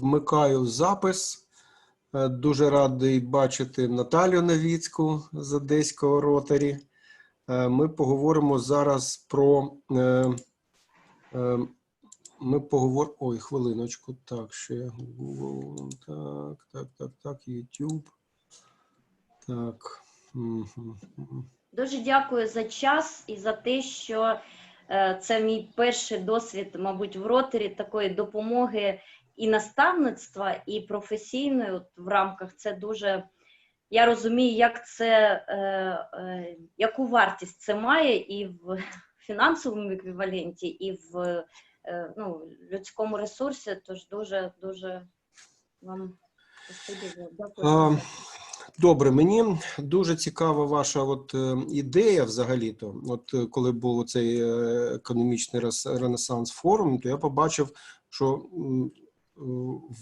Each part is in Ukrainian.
Вмикаю запис. Е, Дуже радий бачити Наталю Новіцьку з Одеського ротарі. Е, Ми поговоримо зараз про. е, Ми поговоримо. Ой, хвилиночку. Так, ще Google. Так, так, так, так, YouTube. Так. Дуже дякую за час і за те, що це мій перший досвід, мабуть, в ротері такої допомоги і наставництва, і професійної от в рамках. Це дуже я розумію, як це, е, е, яку вартість це має і в фінансовому еквіваленті, і в е, ну, людському ресурсі. Тож дуже дуже вам. Дякую. Добре, мені дуже цікава ваша от е, ідея взагалі-то. От е, коли був цей е, економічний ренесанс форум, то я побачив, що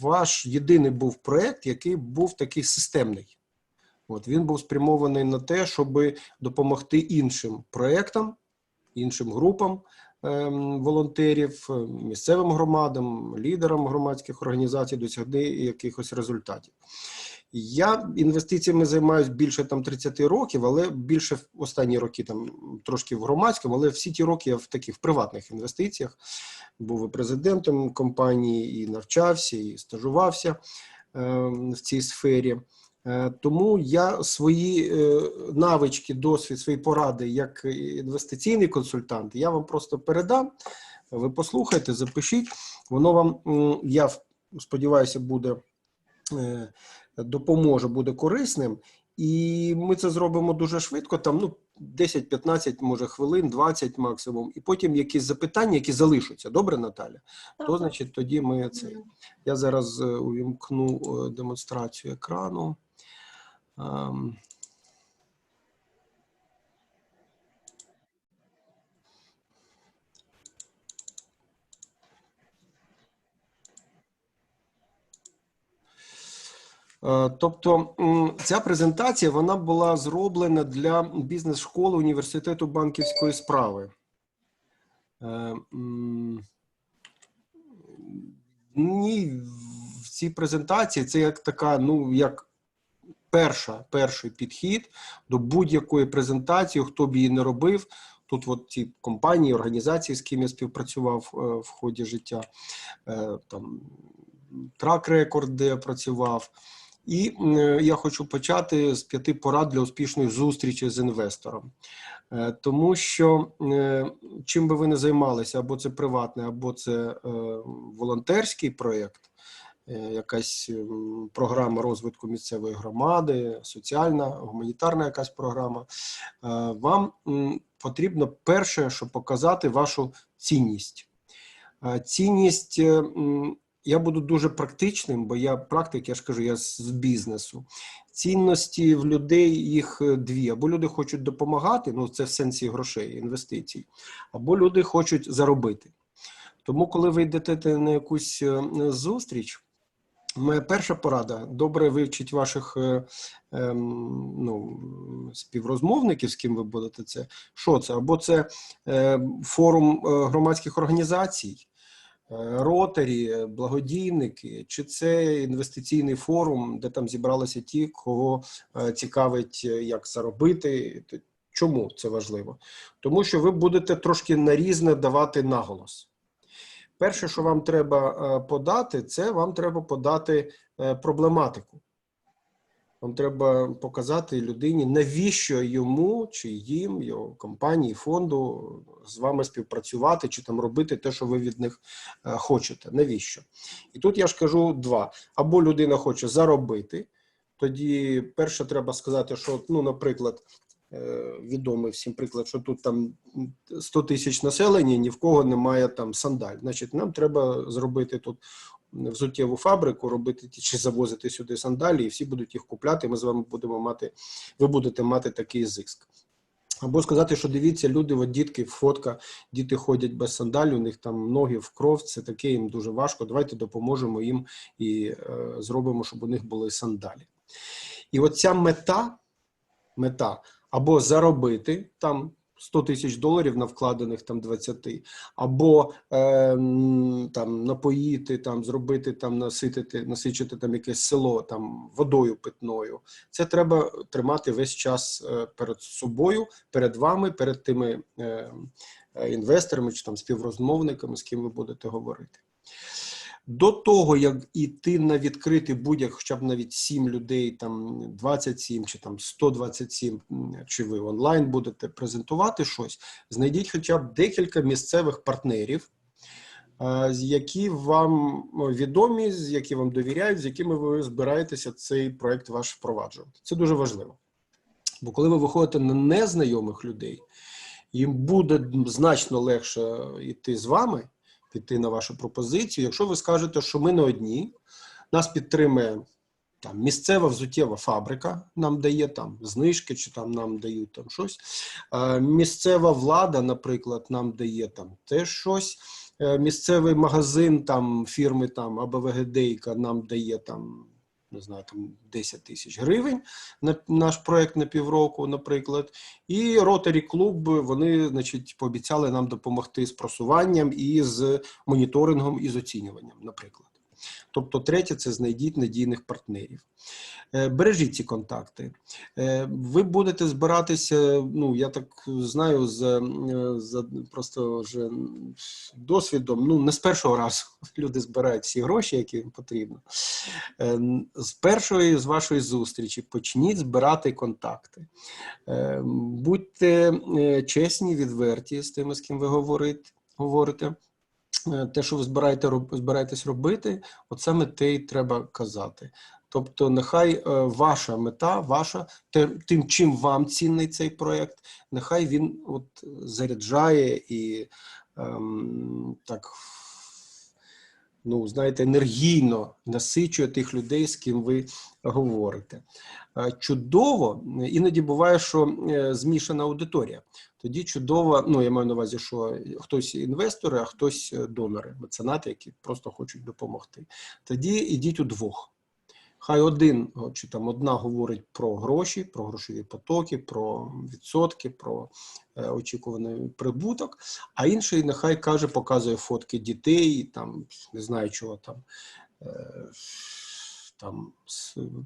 ваш єдиний був проект, який був такий системний. От він був спрямований на те, щоб допомогти іншим проектам, іншим групам ем, волонтерів, місцевим громадам, лідерам громадських організацій досягти якихось результатів. Я інвестиціями займаюся більше там 30 років, але більше в останні роки там трошки в громадському, але всі ті роки я в таких приватних інвестиціях був і президентом компанії, і навчався, і стажувався е, в цій сфері. Е, Тому я свої е, навички, досвід, свої поради як інвестиційний консультант, я вам просто передам. Ви послухайте, запишіть. Воно вам, я сподіваюся, буде допоможе, буде корисним. І ми це зробимо дуже швидко, там ну 10-15, може хвилин, 20 максимум. І потім якісь запитання, які залишаться. Добре, Наталя? То значить, тоді ми це. Я зараз е, увімкну е, демонстрацію екрану. Тобто ця презентація вона була зроблена для бізнес-школи університету банківської справи. Е, Ні, в цій презентації це як така, ну як перша, перший підхід до будь-якої презентації, хто б її не робив. Тут от ці компанії, організації, з ким я співпрацював е, в ході життя, е, там трак-рекорд, де я працював. І е, я хочу почати з п'яти порад для успішної зустрічі з інвестором. Е, Тому що е, чим би ви не займалися, або це приватний, або це волонтерський проєкт, якась програма розвитку місцевої громади, соціальна, гуманітарна якась програма, вам потрібно перше, щоб показати вашу цінність. Цінність я буду дуже практичним, бо я практик, я ж кажу, я з бізнесу. Цінності в людей їх е, дві: або люди хочуть допомагати, ну це в сенсі грошей, інвестицій, або люди хочуть заробити. Тому, коли ви йдете на якусь е, зустріч, моя перша порада добре вивчіть ваших е, ем, ну, співрозмовників, з ким ви будете це. Що це? Або це е, форум громадських організацій. Е, Ротарі, е, благодійники, чи це інвестиційний форум, де там зібралися ті, кого е, цікавить, як заробити. Чому це важливо? Тому що ви будете трошки на різне давати наголос. Перше, що вам треба подати, це вам треба подати проблематику. Вам треба показати людині, навіщо йому чи їм, його компанії, фонду з вами співпрацювати чи там робити те, що ви від них е, хочете. Навіщо? І тут я ж кажу два: або людина хоче заробити, тоді перше треба сказати, що, ну, наприклад, е, відомий всім приклад, що тут там 100 тисяч населення, ні в кого немає там сандаль. Значить, нам треба зробити тут взуттєву фабрику, робити чи завозити сюди сандалі, і всі будуть їх купляти. Ми з вами будемо мати, ви будете мати такий зиск. Або сказати, що дивіться, люди, от дітки, фотка, діти ходять без сандалів, у них там ноги в кров, це таке їм дуже важко. Давайте допоможемо їм і е, зробимо, щоб у них були сандалі. І от ця мета, мета або заробити там 100 тисяч доларів на вкладених там 20, або е, там напоїти, там зробити там наситити, насичити там якесь село там водою питною. Це треба тримати весь час е, перед собою, перед вами, перед тими е, е, інвесторами чи там співрозмовниками, з ким ви будете говорити. До того, як іти на відкритий будь-як, хоча б навіть 7 людей, там 27 чи там 127, м, чи ви онлайн будете презентувати щось, знайдіть хоча б декілька місцевих партнерів, е, які вам відомі, з які вам довіряють, з якими ви збираєтеся цей проект ваш впроваджувати. Це дуже важливо. Бо коли ви виходите на незнайомих людей, їм буде значно легше йти з вами, піти на вашу пропозицію. Якщо ви скажете, що ми не одні, нас підтримує там місцева взуттєва фабрика, нам дає там знижки, чи там нам дають там щось. Е, Місцева влада, наприклад, нам дає там теж щось. Е, Місцевий магазин там фірми там АБВГДейка нам дає там. Не знаю, там 10 тисяч гривень на наш проект на півроку, наприклад. І Ротарі Клуб вони, значить, пообіцяли нам допомогти з просуванням і з моніторингом і з оцінюванням, наприклад. Тобто, третє це знайдіть надійних партнерів. Е, Бережіть ці контакти. Е, Ви будете збиратися. Ну я так знаю, за, е, за просто вже досвідом. Ну не з першого разу люди збирають всі гроші, які їм потрібно. З першої з вашої зустрічі почніть збирати контакти. Будьте чесні, відверті з тими, з ким ви говорите. Е, Те, що ви збираєте, збираєтесь робити, от саме те й треба казати. Тобто, нехай е, ваша мета, ваша тим, чим вам цінний цей проєкт, нехай він от заряджає і ем, так, ну, знаєте, енергійно насичує тих людей, з ким ви говорите. Е, Чудово, іноді буває, що змішана аудиторія. Тоді чудово, ну я маю на увазі, що хтось інвестори, а хтось е, донори, меценати, які просто хочуть допомогти. Тоді ідіть удвох. Хай один чи там одна говорить про гроші, про грошові потоки, про відсотки, про е, очікуваний прибуток, а інший нехай каже, показує фотки дітей, там не знаю чого там. Е, там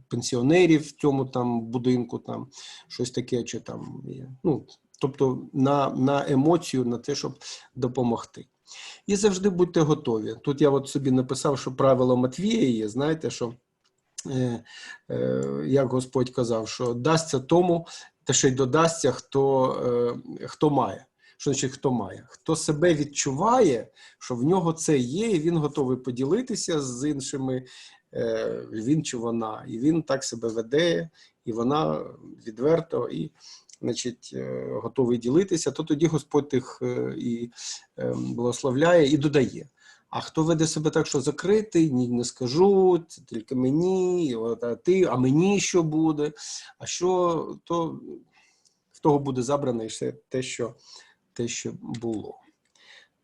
пенсіонерів в цьому там будинку, там щось таке, чи там. Ну, тобто на, на емоцію, на те, щоб допомогти. І завжди будьте готові. Тут я от собі написав, що правило Матвія є, знаєте, що е, е, як Господь казав, що дасться тому, та ще й додасться, хто, е, хто має. Що значить, хто має? Хто себе відчуває, що в нього це є, і він готовий поділитися з іншими, е, він чи вона, і він так себе веде, і вона відверто і значить, е, готовий ділитися, то тоді Господь тих е, і е, благословляє і додає. А хто веде себе так, що закритий, ні, не скажу, тільки мені, а ти, а мені що буде? А що то в того буде забране ще те, що, те, що було.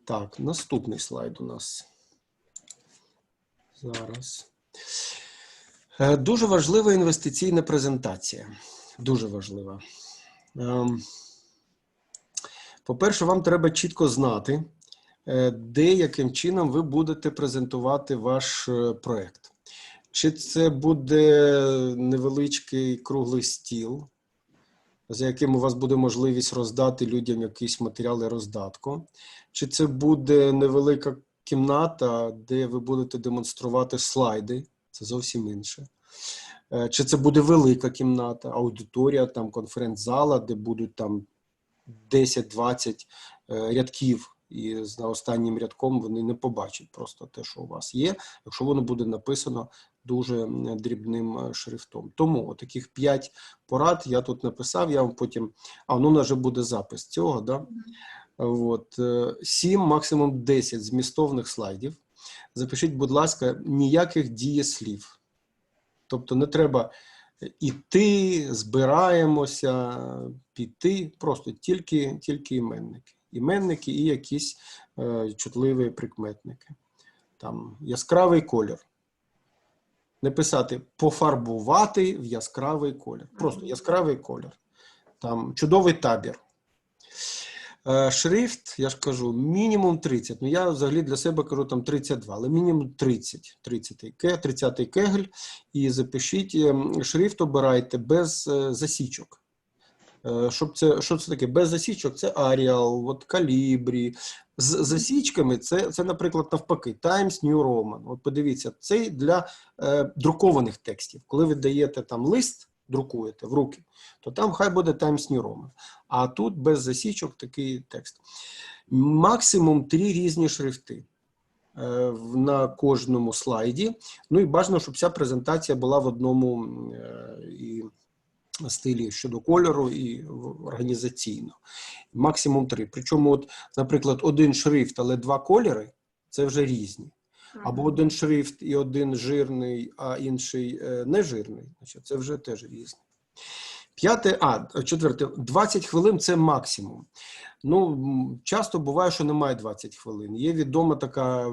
Так, наступний слайд у нас. Зараз. Дуже важлива інвестиційна презентація. Дуже важлива. Ем, По-перше, вам треба чітко знати, е, де яким чином ви будете презентувати ваш е, проект. Чи це буде невеличкий круглий стіл, за яким у вас буде можливість роздати людям якісь матеріали роздатку, чи це буде невелика кімната, де ви будете демонструвати слайди, це зовсім інше. Е, Чи це буде велика кімната, аудиторія, там конференц-зала, де будуть там 10-20 е, рядків, і за останнім рядком вони не побачать просто те, що у вас є, якщо воно буде написано дуже дрібним е, шрифтом. Тому таких 5 порад я тут написав. Я вам потім. А ну у буде запис цього, да? От, 7, максимум 10 змістовних слайдів. Запишіть, будь ласка, ніяких дієслів. Тобто не треба іти, збираємося, піти, просто тільки, тільки іменники. Іменники і якісь е, чутливі прикметники. Там яскравий колір. Не писати пофарбувати в яскравий колір. Просто яскравий колір. Там чудовий табір. Е, Шрифт, я ж кажу, мінімум 30. Ну, я взагалі для себе кажу там 32, але мінімум 30. 30 ке- 30 кегель. І запишіть, ем, шрифт обирайте без е, засічок. Е, Щоб це, що це таке? Без засічок це Arial, от Calibri. З засічками це, це, наприклад, навпаки, Times New Roman. От подивіться, це для е, друкованих текстів. Коли ви даєте там лист, друкуєте в руки, то там хай буде Times New Roman. А тут без засічок такий текст. Максимум три різні шрифти е, на кожному слайді. Ну і бажано, щоб вся презентація була в одному е, і стилі щодо кольору і організаційно. Максимум три. Причому, от, наприклад, один шрифт, але два кольори це вже різні. Або один шрифт і один жирний, а інший е, нежирний. Це вже теж різні. П'яте, а четверте, 20 хвилин це максимум. Ну, часто буває, що немає 20 хвилин. Є відома така е,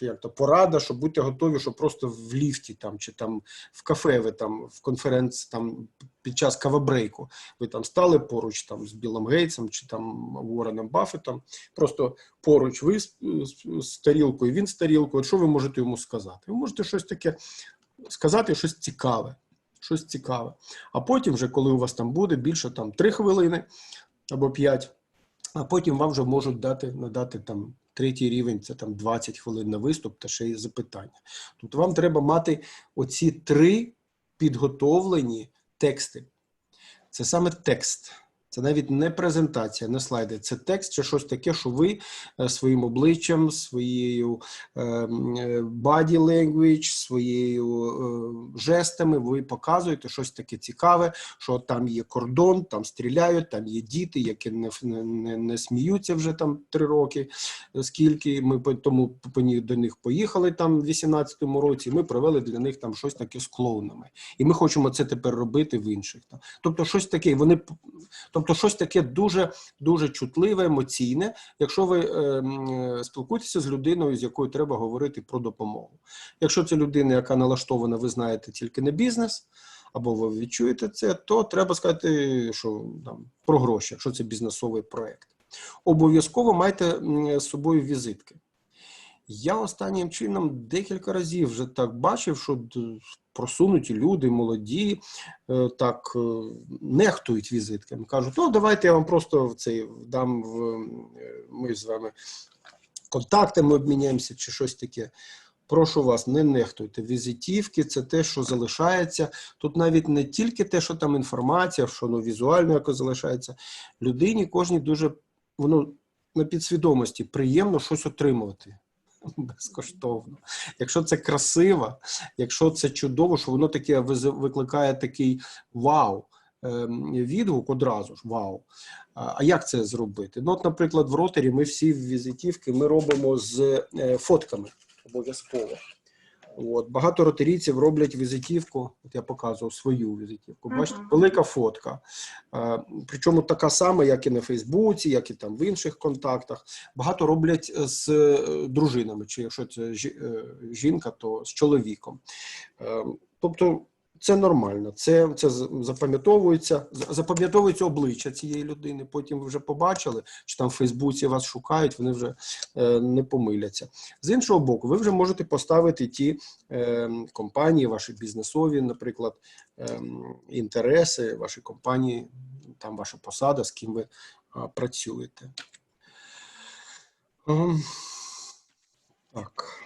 як то, порада, що будьте готові, що просто в ліфті там, чи там в кафе, ви там в конференції там під час кавабрейку, ви там стали поруч там з Білом Гейтсом чи там Уорреном Баффетом, просто поруч ви з, з, тарілкою, він з тарілкою. Що ви можете йому сказати? Ви можете щось таке сказати, щось цікаве. Щось цікаве. А потім, вже коли у вас там буде більше там 3 хвилини або 5, а потім вам вже можуть дати надати там третій рівень, це там 20 хвилин на виступ та ще й запитання. Тобто вам треба мати оці три підготовлені тексти. Це саме текст. Це навіть не презентація, не слайди. Це текст чи щось таке, що ви е, своїм обличчям, своєю е, е, body language, своєю жестами ви показуєте щось таке цікаве, що там є кордон, там стріляють, там є діти, які не, не, не, сміються вже там три роки. Скільки ми тому до них поїхали там в 18-му році. Ми провели для них там щось таке з клоунами. І ми хочемо це тепер робити в інших. Тобто, щось таке, вони тобто щось таке дуже дуже чутливе, емоційне, якщо ви е, е, спілкуєтеся з людиною, з якою треба говорити про допомогу. Якщо це людина, яка налаштована, ви знаєте тільки на бізнес, або ви відчуєте це, то треба сказати, що там про гроші, якщо це бізнесовий проект. Обов'язково майте з собою візитки. Я останнім чином декілька разів вже так бачив, що просунуті люди, молоді, е, так е, нехтують візитками. Кажуть, ну давайте я вам просто цей дам в е, ми з вами контактами обміняємося чи щось таке. Прошу вас, не нехтуйте. Візитівки це те, що залишається. Тут навіть не тільки те, що там інформація, що ну, візуально якось залишається. Людині кожній дуже воно на підсвідомості приємно щось отримувати безкоштовно. Якщо це красиво, якщо це чудово, що воно таке викликає такий вау. ем, Відгук одразу ж вау. А як це зробити? Ну, от, наприклад, в ротері ми всі візитівки ми робимо з е, фотками обов'язково. От, багато ротарійців роблять візитівку. От я показував свою візитівку. Бачите, Ага. велика фотка. Е, причому така сама, як і на Фейсбуці, як і там в інших контактах. Багато роблять з е, дружинами, чи якщо це е, жінка, то з чоловіком. Е, тобто це нормально, це, це запам'ятовується, запам'ятовується обличчя цієї людини. Потім ви вже побачили, чи там в Фейсбуці вас шукають, вони вже е, не помиляться. З іншого боку, ви вже можете поставити ті е, компанії, ваші бізнесові, наприклад, е, інтереси, ваші компанії, там ваша посада, з ким ви а, працюєте. Ем, Так.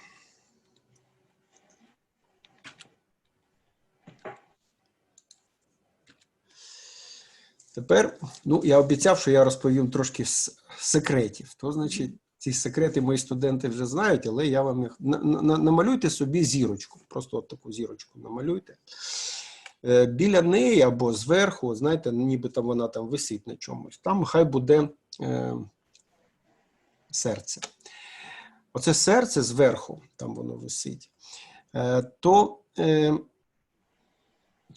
Тепер, ну, я обіцяв, що я розповім трошки с- секретів. То, значить, ці секрети мої студенти вже знають, але я вам їх на- на- намалюйте собі зірочку. Просто от таку зірочку намалюйте. Е, Біля неї або зверху, знаєте, ніби там вона там висить на чомусь. Там хай буде е, серце. Оце серце зверху, там воно висить. Е, то, е,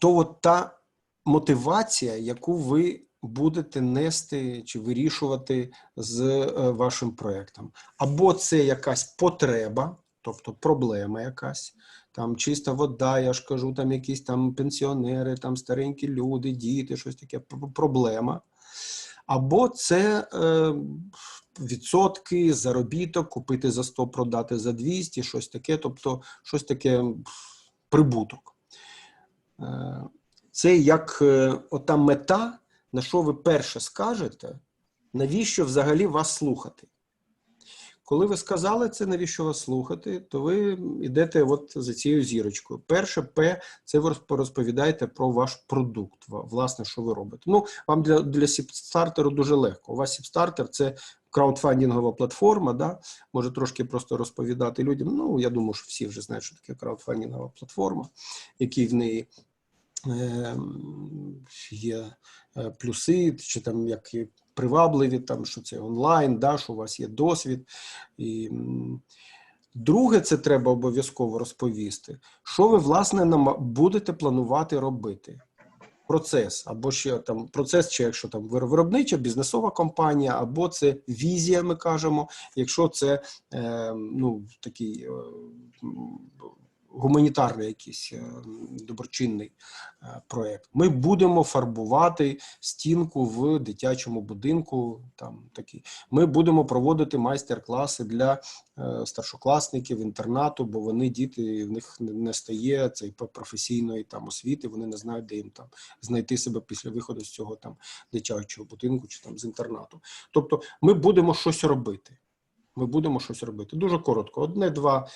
то от та мотивація, яку ви будете нести чи вирішувати з е, вашим проєктом. Або це якась потреба, тобто проблема якась, там чиста вода, я ж кажу, там якісь там пенсіонери, там старенькі люди, діти, щось таке, проблема. або це е, відсотки, заробіток, купити за 100, продати за 200, щось таке, тобто щось таке прибуток. Е, Це як е, ота мета, на що ви перше скажете, навіщо взагалі вас слухати. Коли ви сказали це, навіщо вас слухати, то ви йдете от за цією зірочкою. Перше П це ви розповідаєте про ваш продукт, власне, що ви робите. Ну, вам для, для сіпстартеру дуже легко. У вас сіпстартер це краудфандингова платформа, да? може трошки просто розповідати людям. Ну, я думаю, що всі вже знають, що таке краудфандингова платформа, які в неї є е, плюси, чи там як привабливі, там, що це онлайн, да, що у вас є досвід. І, друге, це треба обов'язково розповісти, що ви, власне, будете планувати робити. Процес, або ще там процес, чи якщо там виробнича, бізнесова компанія, або це візія, ми кажемо, якщо це е, ну, такий е, гуманітарний якийсь е, доброчинний е, проект. Ми будемо фарбувати стінку в дитячому будинку. Там такі. Ми будемо проводити майстер-класи для е, старшокласників інтернату, бо вони діти в них не- стає цієї професійної там освіти. Вони не знають, де їм там знайти себе після виходу з цього там дитячого будинку чи там з інтернату. Тобто, ми будемо щось робити. Ми будемо щось робити. Дуже коротко, одне-два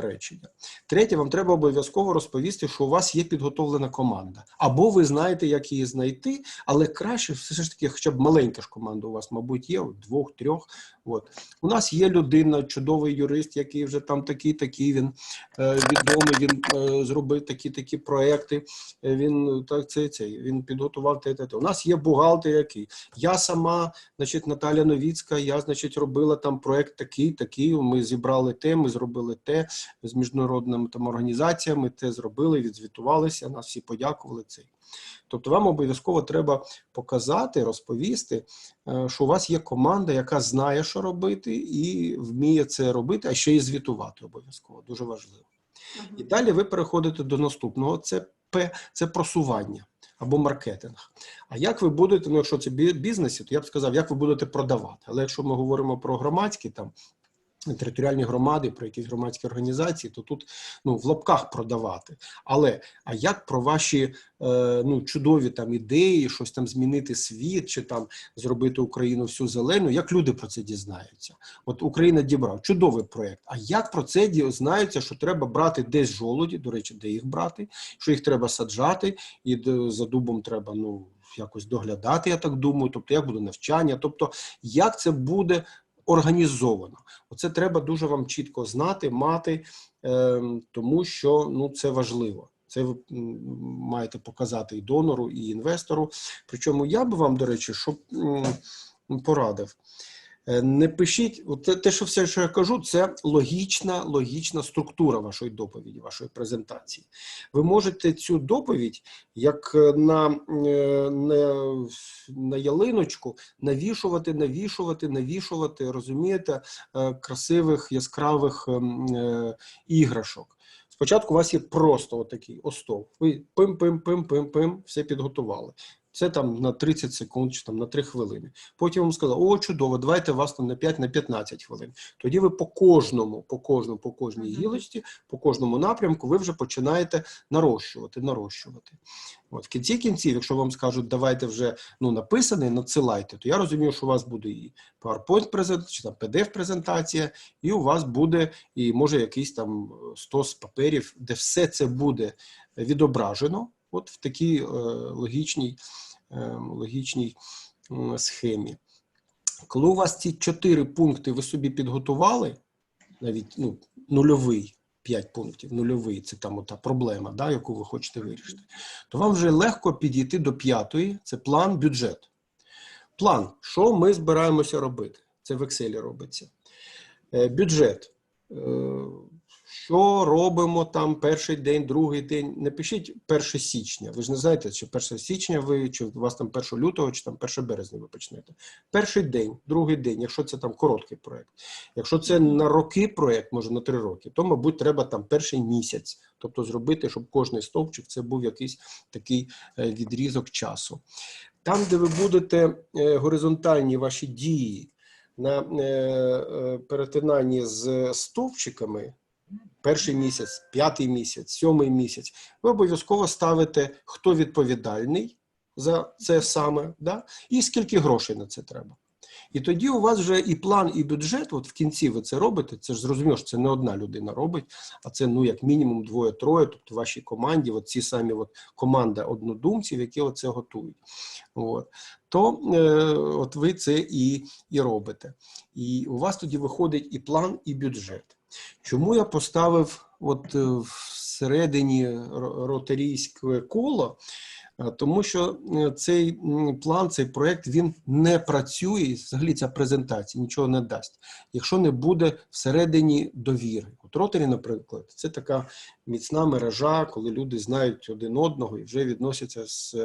речення. Третє, вам треба обов'язково розповісти, що у вас є підготовлена команда. Або ви знаєте, як її знайти, але краще все ж таки, хоча б маленька ж команда у вас, мабуть, є, двох, трьох. От. У нас є людина, чудовий юрист, який вже там такий, такий, він е, відомий, він е, зробив такі такі проекти. е, Він е, так це, це, він підготував те, те, те. У нас є бухгалтер, який. Я сама, значить, Наталя Новіцька, я, значить, робила там проект такий, такий. Ми зібрали те, ми зробили те з міжнародними там організаціями, те зробили, відзвітувалися, нас всі подякували цей. Тобто вам обов'язково треба показати, розповісти, е, що у вас є команда, яка знає, що робити, і вміє це робити, а ще й звітувати обов'язково. Дуже важливо. І далі ви переходите до наступного: це П, це просування або маркетинг. А як ви будете, ну якщо це бізнесі, то я б сказав, як ви будете продавати. Але якщо ми говоримо про громадські там. Територіальні громади, про якісь громадські організації, то тут ну в лапках продавати. Але а як про ваші е, ну чудові там ідеї, щось там змінити світ, чи там зробити Україну всю зелену? Як люди про це дізнаються? От Україна дібрав чудовий проєкт. А як про це дізнаються, що треба брати десь жолуді? До речі, де їх брати? Що їх треба саджати, і за дубом треба ну якось доглядати. Я так думаю. Тобто, як буде навчання, тобто як це буде організовано? Оце треба дуже вам чітко знати, мати, е, тому що ну це важливо. Це ви маєте показати і донору, і інвестору. Причому я би вам, до речі, щоб порадив. Е, Не пишіть, те, що все, що я кажу, це логічна, логічна структура вашої доповіді, вашої презентації. Ви можете цю доповідь, як е, на, е, на, на ялиночку, навішувати, навішувати, навішувати, розумієте, красивих, яскравих ем, іграшок. Спочатку у вас є просто отакий остов. Ви пим-пим-пим-пим-пим, все підготували. Це там на 30 секунд чи там на 3 хвилини. Потім вам сказали, о, чудово, давайте вас там на 5 на 15 хвилин. Тоді ви по кожному, по кожному, по кожній гілочці, по кожному напрямку ви вже починаєте нарощувати, нарощувати. От в кінці кінців, якщо вам скажуть, давайте вже ну написаний, надсилайте, то я розумію, що у вас буде і PowerPoint презент, чи там PDF презентація, і у вас буде і може якийсь там е, стос паперів, де все це буде відображено, от в такій е, логічній, е, логічній м, схемі. Коли у вас ці чотири пункти ви собі підготували, навіть ну, нульовий, 5 пунктів, нульовий це там ота проблема, да, яку ви хочете вирішити, то вам вже легко підійти до п'ятої, це план бюджет. План, що ми збираємося робити? Це в Excel робиться. Е, Бюджет. Що робимо там перший день, другий день? Не пишіть 1 січня. Ви ж не знаєте, чи 1 січня ви, чи у вас там 1 лютого, чи там 1 березня ви почнете. Перший день, другий день, якщо це там короткий проєкт. Якщо це на роки проєкт, може на три роки, то, мабуть, треба там перший місяць. Тобто зробити, щоб кожний стовпчик це був якийсь такий е, відрізок часу. Там, де ви будете е, горизонтальні ваші дії на е, перетинанні з стовпчиками, перший місяць, п'ятий місяць, сьомий місяць, ви обов'язково ставите, хто відповідальний за це саме, да? і скільки грошей на це треба. І тоді у вас вже і план, і бюджет, от в кінці ви це робите. Це ж зрозуміло, що це не одна людина робить, а це ну як мінімум двоє-троє, тобто в вашій команді, от ці самі от команда однодумців, які оце готують. От. То е, от ви це і, і робите. І у вас тоді виходить і план, і бюджет. Чому я поставив от е, всередині ро- ротарійське коло? Е, Тому що е, цей план, цей проект він не працює, і взагалі ця презентація нічого не дасть, якщо не буде всередині довіри. От ротарі, наприклад, це така міцна мережа, коли люди знають один одного і вже відносяться з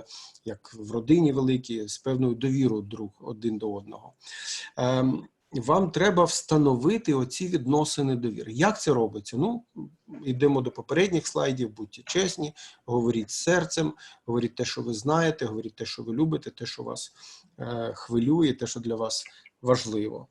як в родині великій, з певною довірою друг один до одного. Вам треба встановити оці відносини довіри. Як це робиться? Ну, йдемо до попередніх слайдів, будьте чесні, говоріть серцем, говоріть те, що ви знаєте, говоріть те, що ви любите, те, що вас е, хвилює, те, що для вас важливо.